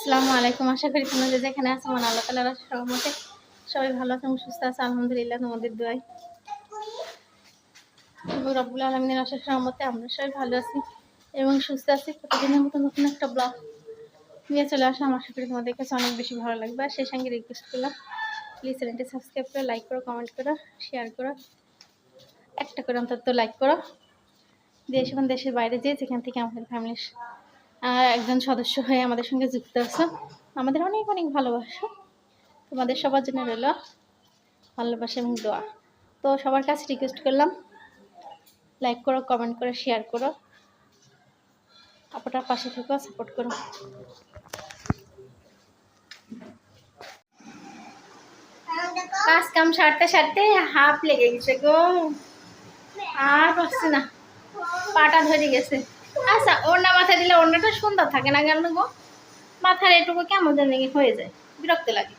আসসালামু আলাইকুম। আশা করি তোমরা যেখানে আছো মানে আল্লাহ তালার সহমতে সবাই ভালো আছে সুস্থ আছে। আলহামদুলিল্লাহ, তোমাদের দোয়াই এবং রব্বুল আলমিনের সহমতে আমরা সবাই ভালো আছি এবং সুস্থ আছি। প্রতিদিনের মতো নতুন একটা ব্লগ নিয়ে চলে আসলাম। আশা করি তোমাদের কাছে অনেক বেশি ভালো লাগবে। আর সেই সঙ্গে রিকোয়েস্ট করলাম প্লিজ চ্যানেলটি সাবস্ক্রাইব করো লাইক করো কমেন্ট করো শেয়ার করো। একটা করে অন্তত লাইক করো। দেশ এবং দেশের বাইরে যে যেখান থেকে আমাদের ফ্যামিলির একজন সদস্য হয়ে আমাদের সঙ্গে যুক্ত আছো। আমাদের অনেক অনেক ভালোবাসা। তোমাদের সবার জন্য রইল ভালোবাসা এবং দোয়া। তো সবার কাছে রিকোয়েস্ট করলাম লাইক করো কমেন্ট করো শেয়ার করো। আপনার পাশে থেকেও সাপোর্ট করো। কাজ কাম সারতে সারতে হাফ লেগে গেছে গো। আর পারছি না। পাটা ধরে গেছে। আচ্ছা ওড়না মাথায় দিলে ওড়নাটা সুন্দর থাকে না কেন গো? মাথার এটুকু কেমন জানি হয়ে যায়, বিরক্ত লাগে।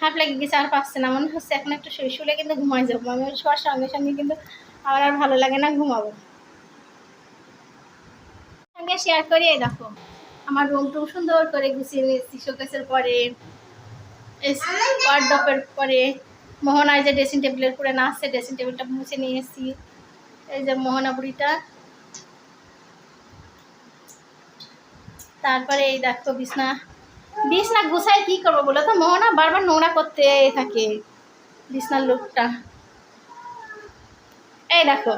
হাফ লেগে গেছে, আর পাচ্ছে না, মনে হচ্ছে এখন একটু শুয়ে শুলে কিন্তু ঘুমাই যাব। আমি শোয়ার সঙ্গে সঙ্গে কিন্তু আমার আর ভালো লাগে না ঘুমাবো। সঙ্গে শেয়ার করি, এই দেখো, আমার রুম টুম সুন্দর করে গুছিয়ে নিয়েছি শোকেসের পরে ওয়ার্ডপের পরে, মোহনায় যে ড্রেসিং টেবিলের পরে নাচছে ড্রেসিং টেবিলটা মুছে নিয়ে এসেছি এই যে মোহনা বুড়িটা তারপরে এই দেখো বিছনা। বিছনা গুছাই কি করব বলো তো? মোহনা বারবার নোংরা করতে থাকে বিছনার লোকটা। এই দেখো,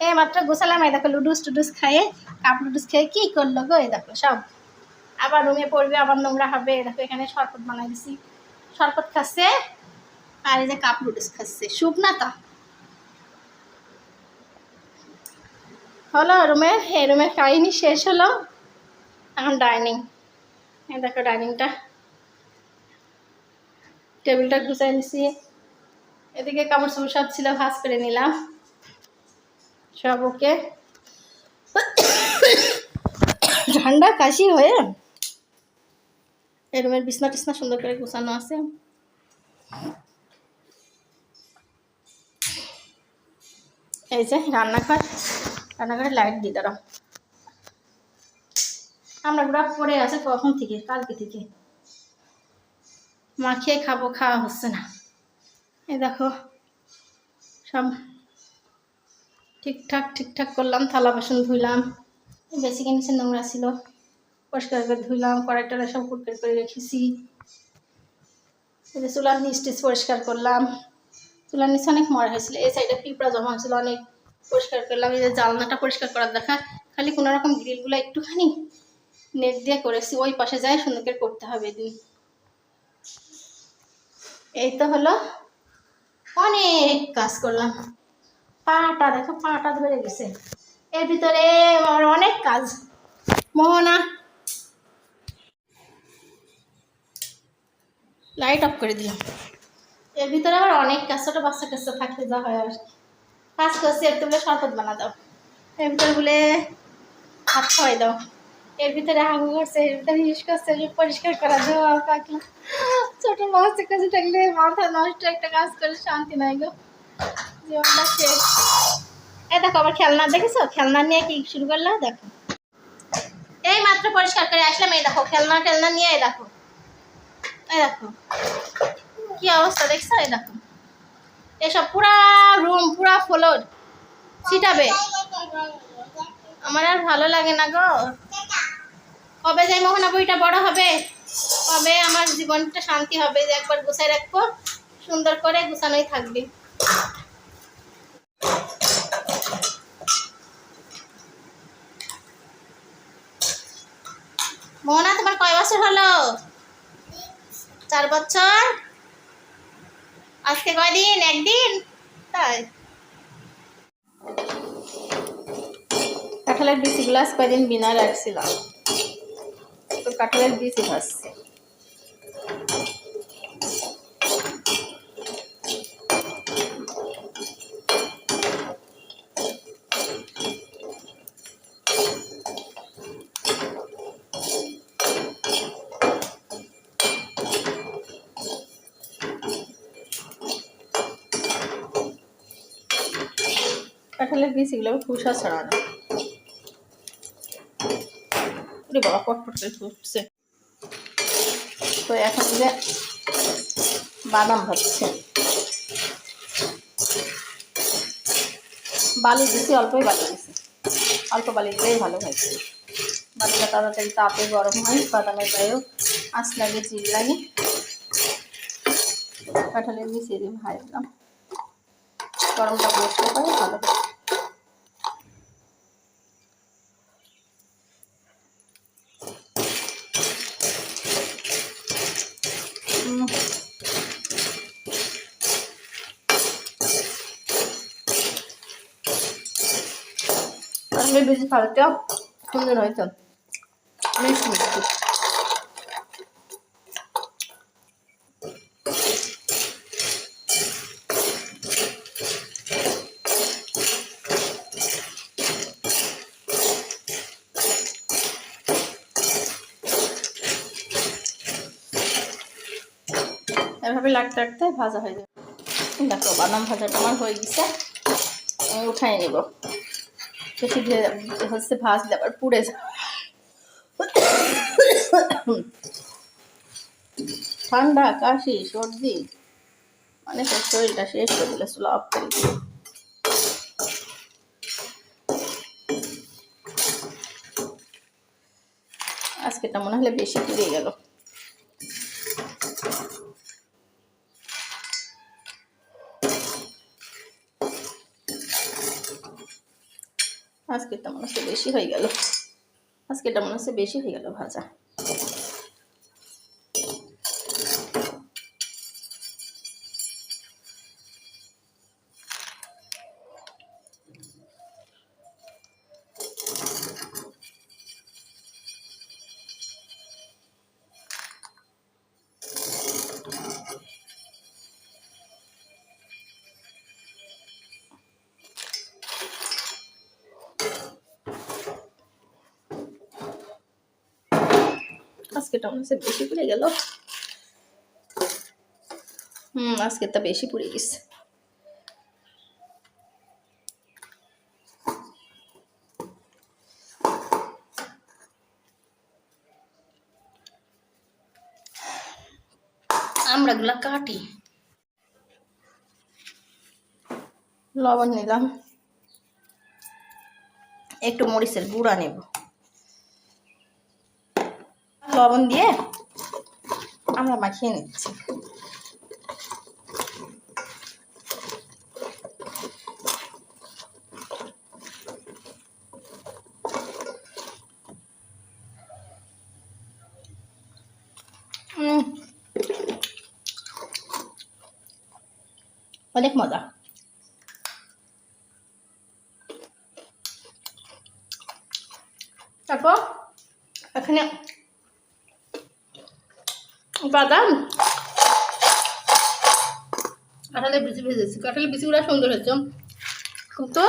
এই মাত্র গোছালাম, এই দেখো লুডুস টুডুস খাইয়ে, কাপ লুডুস খেয়ে কি করল গো? এই দেখো সব। আবার রুমে পড়বে, আবার নোংরা হবে। এই দেখো এখানে শরবত বানাই দিছি। শরবত খাচ্ছে, আর এই যে কাপ লুডুস খাচ্ছে। সুপ না তা? হলো রুমের এই রুমের কাহিনি শেষ হলো। এখন ডাইনিং এই দেখো ডাইনিংটা টেবিলটা গুছাই নিছি। এদিকে কাপড় সাপড় সব ছিল, ভাজ করে নিলাম। সব ওকে। ঠান্ডা কাশি হয়ে এই রুমের বিছনা টিছনা সুন্দর করে গুছানো আছে। এই যে রান্নাঘর। রান্নাঘরে লাইট দিয়ে দাঁড়াও। আমরা পুরো পড়ে আছে কখন থেকে, কালকে থেকে। মা খেয়ে খাব, খাওয়া হচ্ছে না। এই দেখো, সব ঠিকঠাক ঠিকঠাক করলাম, থালা বাসন ধুইলাম। বেসিকে নিচে নোংরা ছিল। পরিষ্কার করে ধুইলাম, কড়াই টড়াই সব পরিষ্কার করে রেখেছি। চুলার নিচ টিচ পরিষ্কার করলাম। চুলার নিচে অনেক মরা হয়েছিল, এই সাইডে পিঁপড়া জমা হয়েছিল অনেক। পরিষ্কার করলাম, এই যে জালনাটা পরিষ্কার করার দেখা, খালি কোনো রকম গ্রিলগুলো একটুখানি নেট দিয়ে করেছি, ওই পাশে যায় সুন্দর করে করতে হবে দিন এই তো হলো অনেক কাজ করলাম। পাটা দেখো, পাটা ধরে গেছে। এর ভিতরে আমার অনেক কাজ। মোহনা। লাইট অফ করে দিলাম। এর ভিতরে আবার অনেক কাজ বাচ্চা কাচ্চা থাকতে যা হয় আর কাজ করছি, একটু বলে শরবত বানা দাও এর ভিতরে বলে হাত খাওয়াই দাও। এর ভিতরে হাগু করছে, এর ভিতরে ইউজ করছে পরিষ্কার করা দেওয়া পাকলা ছোট মাছের কাছে থাকলে মাথা নষ্ট, একটা কাজ করে শান্তি নাই গো। জীবনটা শেষ। এই দেখো, আবার খেলনা দেখেছ? খেলনা নিয়ে কি শুরু করল? দেখো। এই মাত্র পরিষ্কার করে আসলাম, এই দেখো, খেলনা টেলনা নিয়ে এই দেখো। এই দেখো। কি অবস্থা দেখছ? এই দেখো। এসব পুরা রুম পুরা ফ্লোর ছিটাবে। আমার আর ভালো লাগে না গো। কবে যাই মোহনা বইটা বড় হবে? কবে আমার জীবনটা শান্তি হবে? যে একবার গুছাই রাখব, সুন্দর করে গুছানোই থাকবে। মোহনা, তোমার কয় বছর হলো? চার বছর? আজকে কয়দিন? একদিন? তাই। কাঁঠালের বিচি গ্লাস কয়দিন বিনা রাখছিলাম। তো কাঁঠালের বিচি ভাসছে কাঁঠালের বীজ এগুলো খোসা ছড়ানো ওরে বাবা পটপট করে ফুটছে তো এখন যে বাদাম ভাজছে বালি দিছি, অল্পই বালি দিছি। অল্প বালি দিলেই ভালো হয়েছে বালিটা তাড়াতাড়ি তাপে গরম হয়, বাদামের গায়েও আঁচ লাগে জিল লাগে। কাঁঠালে মিশিয়ে দিই ভাই দিলাম গরমটা বসতে পারে, ভালো হবে উম, খাওয়াটা সুন্দর হয়েছে। মিষ্টি মিষ্টি। এভাবে লাগতে লাগতে ভাজা হয়ে যাবে। দেখো, বাদাম ভাজাটা আমার হয়ে গেছে। আমি উঠাই নেব। হচ্ছে পুড়ে ঠান্ডা, কাশি, সর্দি। অনেকের শরীরটা শেষ করে দিলে সুলভ করে দিল। আজকেটা মনে হলে বেশি পুড়ে গেল আজকেরটা মনে হচ্ছে বেশি হয়ে গেল। আজকেরটা মনে হচ্ছে বেশি হয়ে গেল ভাজা। আজকেটা মনে হচ্ছে বেশি পুড়ে গেল। হুম, আজকেরটা বেশি পুড়ে গেছে। আমড়াগুলা কাটি। লবণ নিলাম। একটু মরিচের গুঁড়া নেব। লবণ দিয়ে আমরা মাখিয়ে নিচ্ছি। অনেক মজা। তারপর এখানে বাদাম? কাঁঠালের বিচি ভেজেছি কাঁঠালের বিচিগুলো সুন্দর হয়েছে। কিন্তু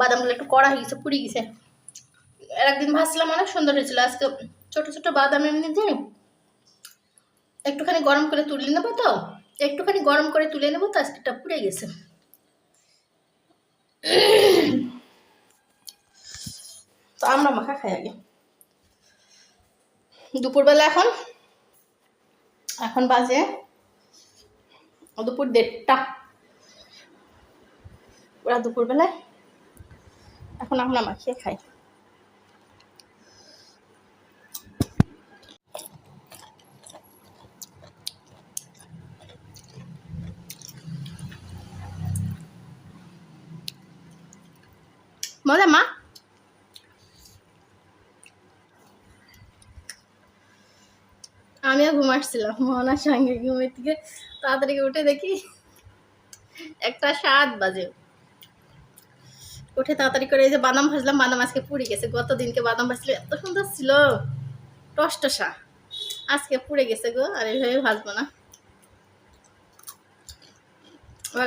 বাদামগুলো একটু কড়া হয়ে গেছে পুড়ে গেছে। আর একদিন ভাজছিলাম অনেক সুন্দর হয়েছিল। আজকে ছোট ছোট বাদাম এমনি দিয়ে একটুখানি গরম করে তুলে নেব তো? একটুখানি গরম করে তুলে নেব তো আজকেটা পুড়ে গেছে। তো আমরা মাখা খাই আগে। দুপুরবেলা এখন এখন বাজে দুপুর দেড়টা। ওরা দুপুরবেলায় এখন আমরা মাখিয়ে খাই। মজা মা? আমিও ঘুম আসছিলাম সঙ্গে ঘুমের থেকে তাড়াতাড়ি উঠে দেখি একটা সাত বাজে। উঠে তাড়াতাড়ি করে এই যে বাদাম ভাজলাম, বাদাম আজকে পুড়ে গেছে। গত দিনকে বাদাম ভাজছিল, এত সুন্দর ছিল। টসটসা। আজকে পুড়ে গেছে গো, আর এইভাবে ভাজবো না।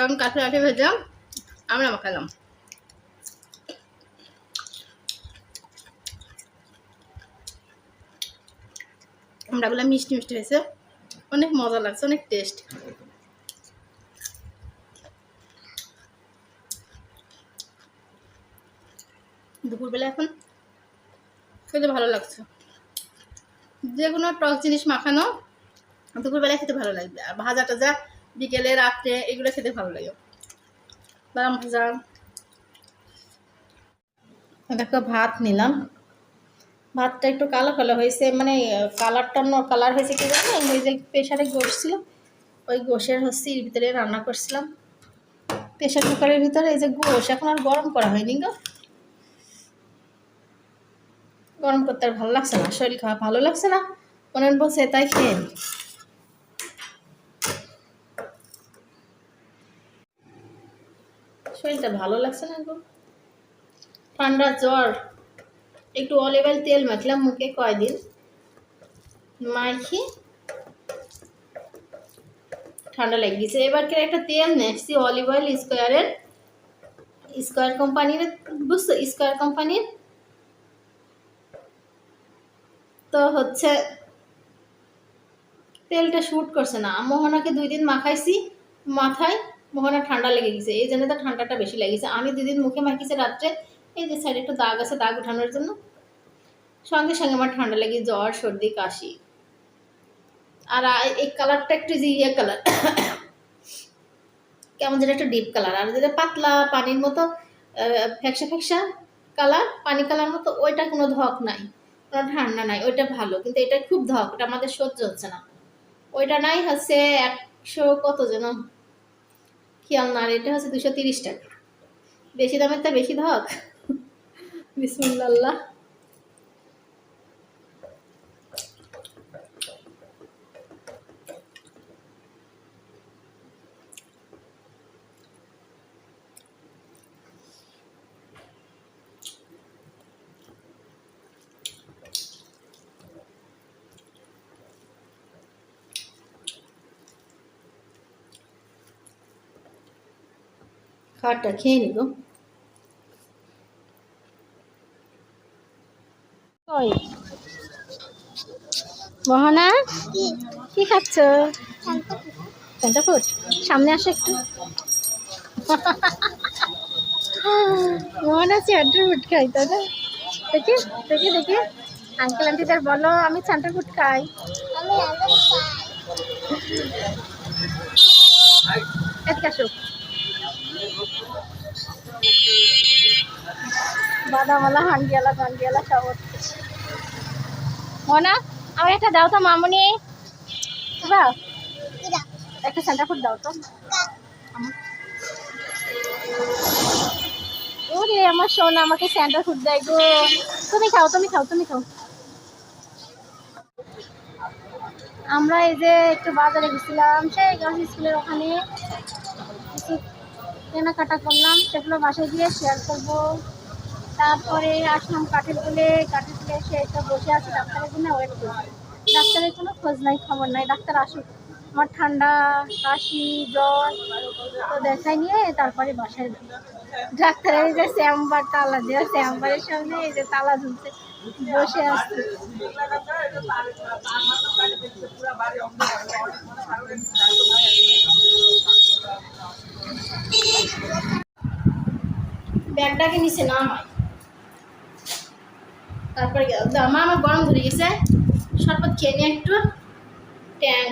আমি কাঠে কাঠে ভেজাম আমরা মাখালাম। আমরাগুলো মিষ্টি মিষ্টি হয়েছে। অনেক মজা লাগছে, অনেক টেস্ট দুপুরবেলা এখন খেতে ভালো লাগছে। যে কোনো টক জিনিস মাখানো দুপুরবেলা খেতে ভালো লাগবে। আর ভাজা টাজা, বিকেলে, রাত্রে এগুলো খেতে ভালো লাগে। বাদাম ভাজা। দেখো, ভাত নিলাম। ভাতটা একটু কালো কালো হয়েছে মানে কালারটা অন্য কালার হয়েছে কি জানো ওই যে প্রেশারে গোশ ছিল ওই গোশের হচ্ছে এর ভিতরে রান্না করছিলাম। প্রেশার কুকারের ভিতরে এই যে গোশ এখন আর গরম করা হয়নি গো। গরম করতে আর ভালো লাগছে না, শরীর খাওয়া ভালো লাগছে না মনে বলছে তাই খেয়ে নি। শরীরটা ভালো লাগছে না গো। ঠান্ডা জ্বর। একটু অলিভ অয়েল তেল মাখলাম, মুখে কয়দিন। মাখি ঠান্ডা লেগে গেছে এবারকে একটা তেল নেছি অলিভ অয়েল স্কোয়ারের স্কোয়ার কোম্পানির বুঝছ? স্কোয়ার কোম্পানির তো হচ্ছে, তেলটা শ্যুট করছে না। মোহনাকে দুই দিন মাখাইছি, মাথায় মোহনা ঠান্ডা লেগে গেছে। এই জন্য তো ঠান্ডাটা বেশি লেগেছে আমি দুই দিন মুখে মাখিয়েছি, রাত্রে এই যে সাইডে একটু দাগ আছে, দাগ উঠানোর জন্য। সঙ্গে সঙ্গে আমার ঠান্ডা লেগে জ্বর, সর্দি, কাশি। আর এই কালারটা একটু ইয়ে কালার কেমন যেন একটা ডিপ কালার আর যেটা পাতলা পানির মতো ফ্যাকসা ফ্যাকসা কালার পানি কালার মতো, ওইটা কোনো ধক নাই। কোনো ঠান্ডা নাই, ওইটা ভালো। কিন্তু এটা খুব ধক, ওটা আমাদের সহ্য হচ্ছে না। ওইটা নাই হচ্ছে একশো কত যেন? খেয়াল না এটা হচ্ছে দুশো তিরিশ টাকা। বেশি দামের তা বেশি ধক। বিসমুল্লাহ। খাটটা খেয়ে নিব ওই মোহনা কি খাচ্ছ? ফ্যান্টা সামনে আসো একটু। মোহনা সেন্টার ফুড খাই না? দেখি দেখি দেখি। আঙ্কেল আন্টিদের বলো আমি সেন্টার ফুড খাই। বাদামালা হান্ডিয়ালা গান্ডিয়ালা সব মোনা আমার একটা দাও তো মামুনি। দাও একটা সেন্টার ফুড দাও তো। ওরে আমার সোনা আমাকে সেন্টার ফুড দেয় গো। তুমি খাও তুমি খাও তুমি খাও। আমরা এই যে একটু বাজারে গেছিলাম সেই গার্লস স্কুলের ওখানে কিছু কেনাকাটা করলাম সেগুলো বাসায় গিয়ে শেয়ার করব। তারপরে আসলাম কাঠের গুলে কাঠের গুলে এসে একটা বসে আছে ডাক্তারের জন্য ওয়েট করছি। ডাক্তারের কোনো খোঁজ নাই, খবর নাই, ডাক্তার আসুক। আমার ঠান্ডা, কাশি, জ্বর, তো দেখাই নিয়ে তারপরে বাসায় ডাক্তারের যে চেম্বার তালা দেওয়া চেম্বারের সামনে এই যে তালা ঝুলছে, বসে আছে। ব্যাগটাকে নিচে নামাই তারপরে মা আমার গরম ধরে গেছে। শরবত খেয়ে নিয়ে একটু। ট্যাং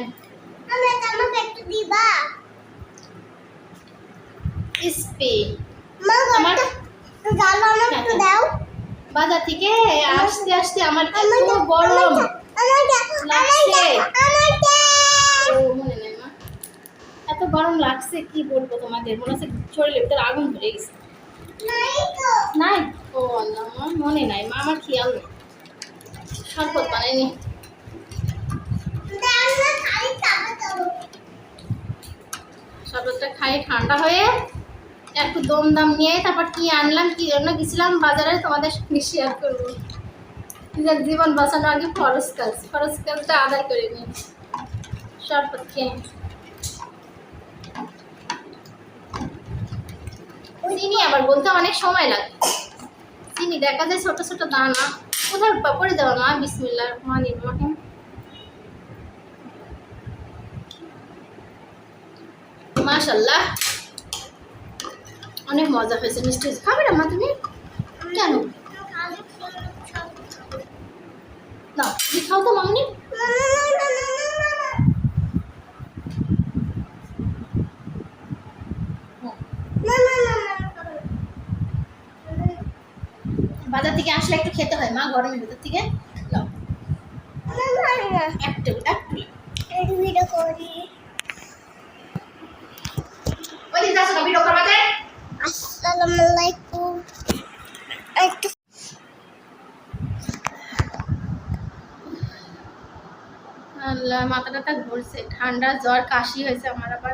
স্পে আমার বাজার থেকে আসতে আসতে আমার এত গরম। লাগছে। এত গরম লাগছে কি বলব তোমাদের? মনে হচ্ছে ভিতরে আগুন ধরে গেছে। নাই? ও মনে নাই। মা, আমার খেয়াল নেই শরবত বানাইনি শরবতটা খাই, ঠান্ডা হয়ে একটু দম দাম নিয়ে তারপর কি আনলাম, কি জন্য গেছিলাম, বাজারে তোমাদের সঙ্গে শেয়ার করব। জীবন বাঁচানো আগে ফরজ কাজ। ফরজ কাজটা আদায় করে নিই। শরবত খেয়ে চিনি আবার বলতে অনেক সময় লাগে। চিনি দেখা যায় ছোট ছোট দানা। কোথায় পড়ে যাবে মা বিসমিল্লা রহমান রহিম। মাশাল্লাহ অনেক মজা হয়েছে, মিষ্টি খাবে না মা তুমি? কেন? তুমি খাও তো মামনি। বাজার থেকে আসলে একটু খেতে হয় মা গরমের ভিতর থেকে। একটু না ভিডিও করবা আল্লাহ মাথা টাথা ঘুরছে। ঠান্ডা জ্বর কাশি হয়েছে আমার আবার।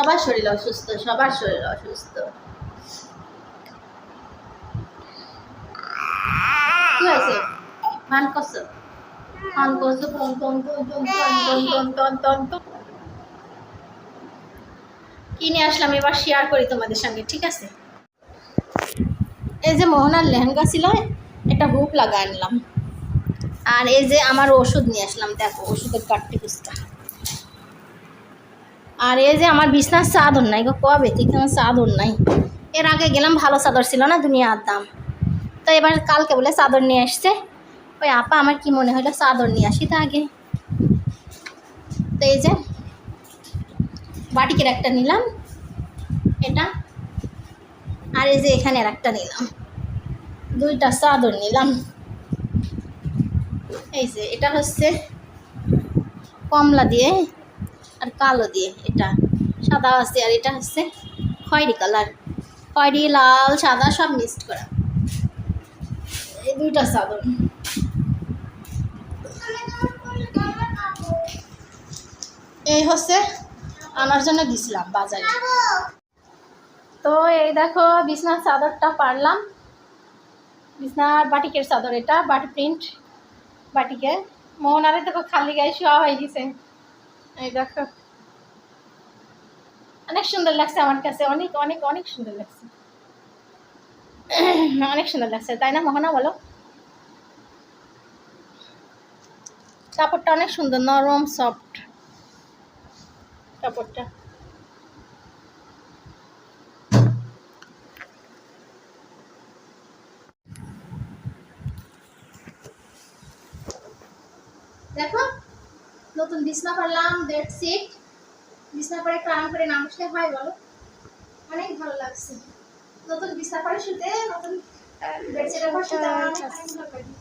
সবার শরীর অসুস্থ, সবার শরীর অসুস্থ। আসলাম? এবার শেয়ার করি তোমাদের সঙ্গে, ঠিক আছে? এই যে লেহেঙ্গা একটা আনলাম। আর এই যে আমার ওষুধ নিয়ে আসলাম, দেখো, ওষুধের কাটতে কুচটা আর এই যে আমার বিছনার চাদর নাই গো, কবে থেকে আমার চাদর নাই? এর আগে গেলাম, ভালো চাদর ছিল না দুনিয়ার দাম। তো এবার কালকে বলে চাদর নিয়ে আসছে। ওই আপা আমার কি মনে হলো, চাদর নিয়ে আসি তো আগে। তো এই যে, বাটিকের একটা নিলাম, এটা। আর এই যে এখানে একটা নিলাম। দুইটা চাদর নিলাম। এই যে, এটা হচ্ছে কমলা দিয়ে আর কালো দিয়ে, এটা সাদা আছে আর এটা হচ্ছে খয়েরি কালার। খয়েরি, লাল, সাদা সব মিক্সড করা। এই দুইটা চাদর। এই হচ্ছে আনার জন্য দিছিলাম বাজারে। তো এই দেখো, বিছনার চাদরটা পারলাম। বিছনার বাটিকের চাদর এটা, বাটি প্রিন্ট বাটিকে। মোহনারে দেখো খালি গায়ে শোয়া হয়ে গেছে। এই দেখো। অনেক সুন্দর লাগছে আমার কাছে, অনেক অনেক অনেক সুন্দর লাগছে। অনেক সুন্দর লাগছে, তাই না মহানা বলো? কাপড়টা অনেক সুন্দর, নরম সফট কাপড়টা দেখো বিছনা পারলাম বেডশিট বিছনা পরে একটু আরাম করে না বসলে হয় বলো। অনেক ভালো লাগছে। নতুন বিছনা পরে শুতে নতুন বেডশিটের পর শুতে আমার অনেক অনেক ভালো লাগে।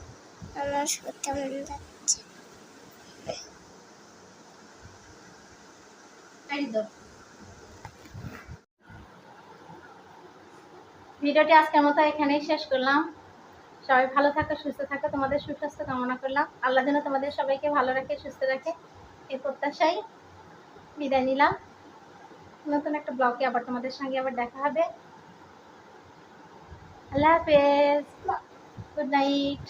আমার সত্যি মনে যাচ্ছে একদম। ভিডিওটি আজকের মতো এখানেই শেষ করলাম। সবাই ভালো থাকো সুস্থ থাকো। তোমাদের সুস্বাস্থ্য কামনা করলাম। আল্লাহ যেন তোমাদের সবাইকে ভালো রাখে সুস্থ রাখে। এই প্রত্যাশাই বিদায় নিলাম। নতুন একটা ব্লগে আবার তোমাদের সঙ্গে আবার দেখা হবে। আল্লাহ হাফেজ। Good night.